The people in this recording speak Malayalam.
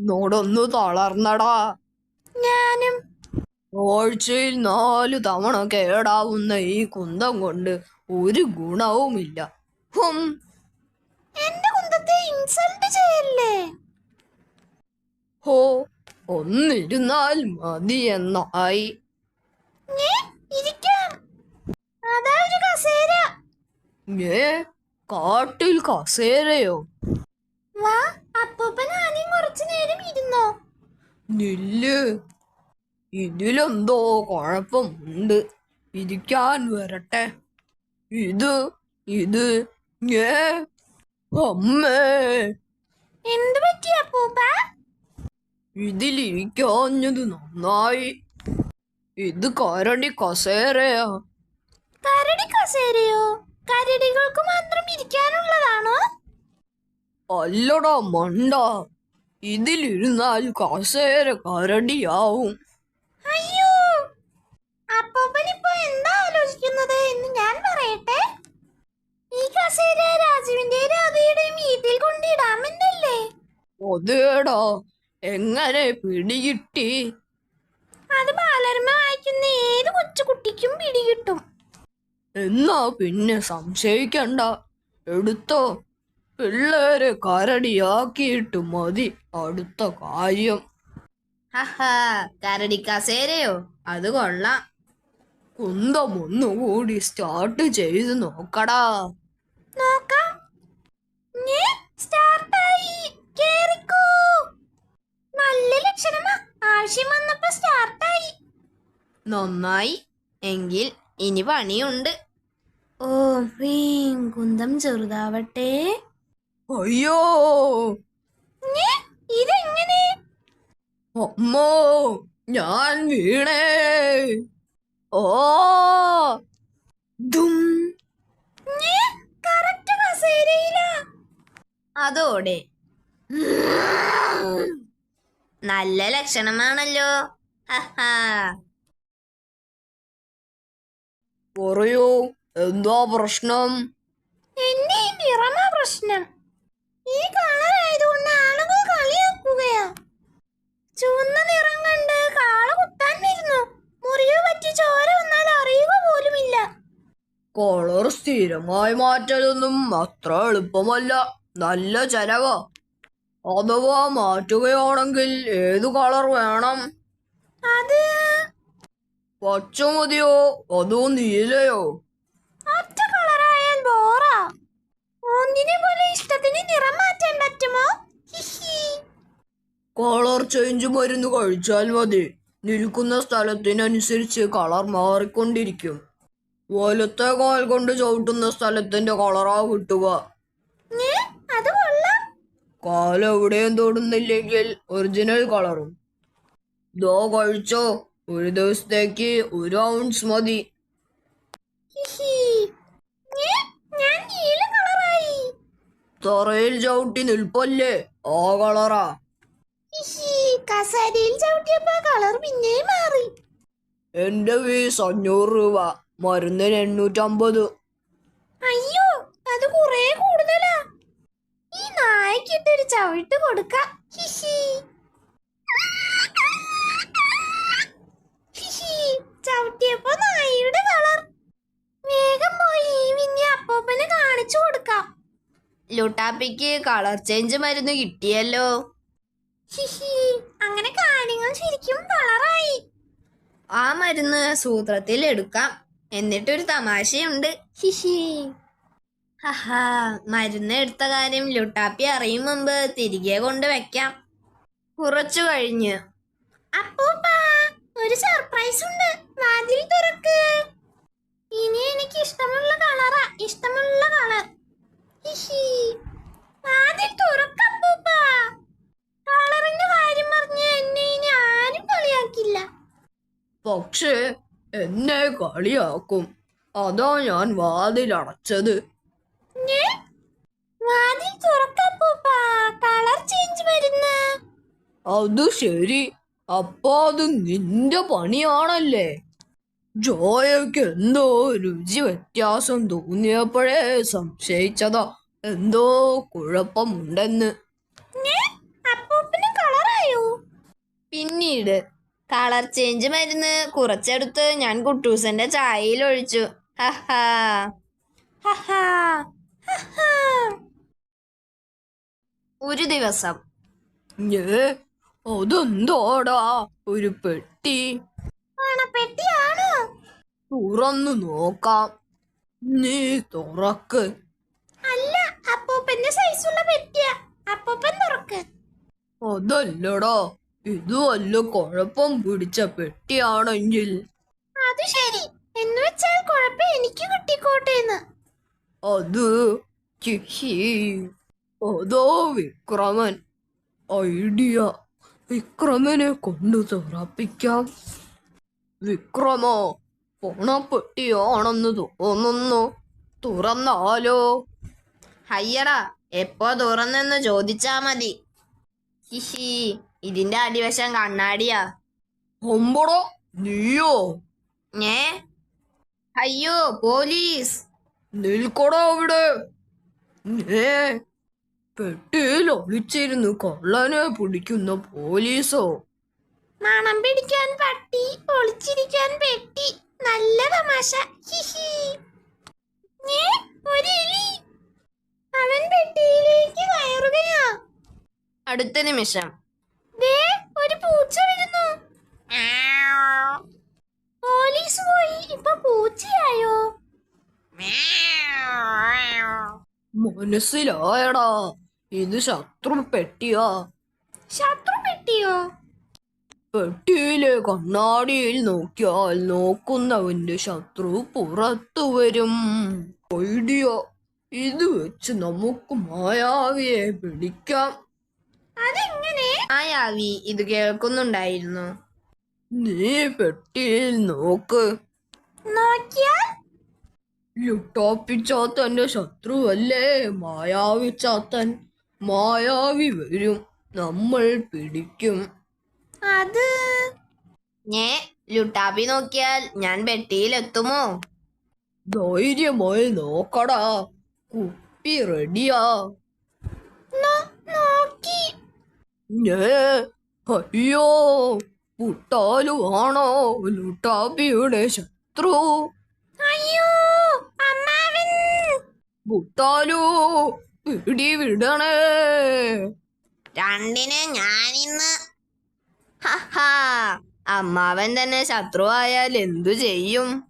നോടൊന്നു തളർന്നടാ. ഞാനും. ആഴ്ചയിൽ നാലു തവണ കേടാവുന്ന ഈ കുന്തം കൊണ്ട് ഒരു ഗുണവുമില്ല. ഹും. എന്റെ കുന്തത്തെ ഇൻസൾട്ട് ചെയ്യല്ലേ? ഹോ ഒന്നിരുന്നാൽ മതി എന്നായി ഏ കാട്ടിൽ കസേരയോ? വാ നില്ല്. ഇതിലെന്തോ കുഴപ്പമുണ്ട്. ഇരിക്കാൻ വരട്ടെ. ഇത് ഇത് ഏ അമ്മേ. എന്ത് പറ്റി അപ്പൂപ്പ? ഇതിലിരിക്കാഞ്ഞത് നന്നായി. ഇത് കരടി കസേരയാ. കരടി കസേരയോ? കരടികൾക്ക് മാത്രം ഇരിക്കാനുള്ളതാണോ? അല്ലടാ മണ്ട. ഇതിലിരുന്നാൽ കസേര കരടിയാവും. അയ്യോ അപ്പൂപ്പൻ ഇപ്പൊ എന്താ ആലോചിക്കുന്നത് എന്ന് ഞാൻ പറയട്ടെ. ഈ കസേര രാജുവിന്റെ രാധയുടെയും വീട്ടിൽ കൊണ്ടിടാമെന്നല്ലേ? അതേടാ എങ്ങനെ പിടികിട്ടി? അത് ബാലരമ വായിക്കുന്ന ഏത് കൊച്ചുകുട്ടിക്കും പിടികിട്ടും. എന്നാ പിന്നെ സംശയിക്കണ്ട. എടുത്തോ. പിള്ളേരെ കരടിയാക്കിയിട്ട് മതി. അടുത്ത കാര്യം. കരടിക്കാസേരയോ കരടി കസേരയോ അത് കൊള്ളാം. കുന്തം ഒന്നുകൂടി സ്റ്റാർട്ട് ചെയ്ത് നോക്കടാ. നോക്കാം. ഞേ, സ്റ്റാർട്ടായി കേറിക്കോ. നല്ല ലക്ഷണമാ. ആവശ്യം വന്നപ്പോ സ്റ്റാർട്ടായി നന്നായി. എങ്കിൽ ഇനി പണിയുണ്ട്. ഓ വീം കുന്തം ചെറുതാവട്ടെ. അയ്യോ. ഇതെങ്ങനെ? അമ്മോ ഞാൻ വീണേ. ഓ. ദും. അതോടെ. നല്ല ലക്ഷണമാണല്ലോ. പറയൂ എന്താ പ്രശ്നം? എന്നെ നിറമാ പ്രശ്നം. ഈ കളർ ആയതുകൊണ്ട് ആളുകൾ കളിയാക്കുകയാ. ചുവന്ന നിറം കണ്ട് കാള കുത്താൻ വരുന്നു. മുറിവ് പറ്റി ചോര വന്നാൽ അറിയുക പോലുമില്ല. കളർ സ്ഥിരമായി മാറ്റലൊന്നും അത്ര എളുപ്പമല്ല. നല്ല ചെലവ്. അഥവാ മാറ്റുകയാണെങ്കിൽ ഏതു കളർ വേണം? അത് പച്ച മതിയോ? അതോ നീലയോ? ഒറ്റ കളറായാൽ ബോറാ. ഒന്നിനെ ഇഷ്ടത്തിന് നിറം മാറ്റാൻ പറ്റുമോ? കളർ ചേഞ്ച് മരുന്ന് കഴിച്ചാൽ മതി. നിൽക്കുന്ന സ്ഥലത്തിനനുസരിച്ച് കളർ മാറിക്കൊണ്ടിരിക്കും. വലത്തെ കാൽ കൊണ്ട് ചവിട്ടുന്ന സ്ഥലത്തിന്റെ കളറാ കിട്ടുക. കാലെവിടെയും തൊടുന്നില്ലെങ്കിൽ ഒറിജിനൽ കളറും ദോ കഴിച്ചോ. ഒരു ദിവസത്തേക്ക് ഒരു ഔൺസ് മതി ഹിഹി ഞേ, ഞാൻ നീല കളറായി തറയിൽ ചവിട്ടി നിൽപ്പല്ലേ? ആ കളറാ. കസേരയിൽ ചവിട്ടിയപ്പോ കളർ പിന്നെയും മാറി. എന്റെ ഫീസ് അഞ്ഞൂറ് രൂപ. മരുന്നിന് എണ്ണൂറ്റമ്പത്. അയ്യോ അത് കുറെ കൂടുതലാ. ഈ നായ്ക്കിട്ടൊരു ചവിട്ട് കൊടുക്ക. ഹിഹി ചവിട്ടിയപ്പോ നായയുടെ കളർ. വേഗം പോയി പിന്നെ അപ്പൂപ്പന് കാണിച്ചു കൊടുക്കാം. ലുട്ടാപ്പിക്ക് കളർ ചേഞ്ച് മരുന്ന് കിട്ടിയല്ലോ. ഹിഹി അങ്ങനെ കാര്യങ്ങൾ ശരിക്കും കളറായി ആ മരുന്ന് സൂത്രത്തിൽ എടുക്കാം. എന്നിട്ടൊരു തമാശയുണ്ട്. ഹിഹി. ഹഹാ മരുന്ന് എടുത്ത കാര്യം ലുട്ടാപ്പി അറിയും മുമ്പ് തിരികെ കൊണ്ട് വെക്കാം. കുറച്ചു കഴിഞ്ഞ്. അപ്പൂപ്പാ ഒരു സർപ്രൈസ് ഉണ്ട്. വാതിൽ തുറക്ക്. ഇനി എനിക്ക് ഇഷ്ടമുള്ള കളറാ ഇഷ്ടമുള്ള കളർ വാതിൽ കാര്യം പറഞ്ഞ് എന്നെ ഇനി ആരും കളിയാക്കില്ല. പക്ഷേ എന്നെ കളിയാക്കും. അതാ ഞാൻ വാതിൽ അടച്ചത്. കളർ ചേഞ്ച് വരുന്ന. അത് ശരി. അപ്പൊ അത് നിന്റെ പണിയാണല്ലേ? ജോയക്ക് എന്തോ രുചി വ്യത്യാസം തോന്നിയപ്പോഴേ സംശയിച്ചതാ. എന്തോ കുഴപ്പമുണ്ടെന്ന്. പിന്നീട് കളർ ചേഞ്ച് മരുന്ന് കുറച്ചെടുത്ത് ഞാൻ കുട്ടൂസന്റെ ചായയിൽ ഒഴിച്ചു. ഹഹാ. ഹഹാ. ഹഹാ. ഒരു ദിവസം. അതെന്താടാ? ഒരു പെട്ടി. പെട്ടിയാണോ തുറന്നു നോക്കാം. നീ തുറക്ക്. അല്ല അപ്പൂപ്പന്റെ സൈസുള്ള പെട്ടിയാ അപ്പൂപ്പൻ തുറക്ക്. അതല്ലടാ ഇത് വല്ല കുഴപ്പം പിടിച്ച പെട്ടിയാണെങ്കിൽ. അത് ശരി. എന്ന് വെച്ചാൽ കുഴപ്പം എനിക്ക് കിട്ടിക്കോട്ടേന്ന് അത് ചിഹി അതോ വിക്രമൻ. ഐഡിയ. വിക്രമനെ കൊണ്ട് തുറപ്പിക്കാം. വിക്രമോ പണപ്പെട്ടിയാണെന്ന് തോന്നുന്നു. തുറന്നാലോ? ഹയ്യടാ എപ്പോ തുറന്നെന്ന് ചോദിച്ചാ മതി. ഹിഹി ഇതിന്റെ അടിവശം കണ്ണാടിയാ. ഒമ്പടോ നീയോ? ഞേ അയ്യോ പോലീസ്. നിൽക്കടോ അവിടെ. ഏ പെട്ടിയിൽ ഒളിച്ചിരുന്ന് കള്ളനെ പിടിക്കുന്ന പോലീസോ? മണം പിടിക്കാൻ പട്ടി ഒളിച്ചിരിക്കാൻ പെട്ടി. നല്ല തമാശ. ഹിഹി. ഒരു എലി. അവൻ പെട്ടിയിലേക്ക് കയറുകയാ. അടുത്ത നിമിഷം. ദേ ഒരു പൂച്ച വരുന്നു. പോലീസ് പോയി. ഇപ്പൊ പൂച്ചയായോ? മനസ്സിലായടാ. ഇത് ശത്രു പെട്ടിയോ. ശത്രു പെട്ടിയോ? പെട്ടിയിലെ കണ്ണാടിയിൽ നോക്കിയാൽ നോക്കുന്നവന്റെ ശത്രു പുറത്തു വരും. ഐഡിയ. ഇത് വെച്ച് നമുക്ക് മായാവിയെ പിടിക്കാം അതെങ്ങനെ? മായാവി ഇത് കേൾക്കുന്നുണ്ടായിരുന്നു. നീ പെട്ടിയിൽ നോക്ക്. നോക്കിയാൽ? ലുട്ടോപ്പിച്ചാത്തന്റെ ശത്രുവല്ലേ? മായാവി ചാത്തൻ മായാവി വരും. നമ്മൾ പിടിക്കും. അത്? ഞേ ലുട്ടാപ്പി നോക്കിയാൽ ഞാൻ പെട്ടിയിലെത്തുമോ? ധൈര്യമായി നോക്കടാ. കുപ്പി റെഡിയാ നോക്കി. അയ്യോ പുട്ടാലു ആണോ? ലുട്ടാപ്പിയുടെ ശത്രു. അയ്യോ അമ്മാവൻ. പുട്ടാലു പിടി വിടണേ. രണ്ടിന് ഞാനിന്ന്. ഹഹാ അമ്മാവൻ തന്നെ ശത്രുവായാൽ എന്തു ചെയ്യും?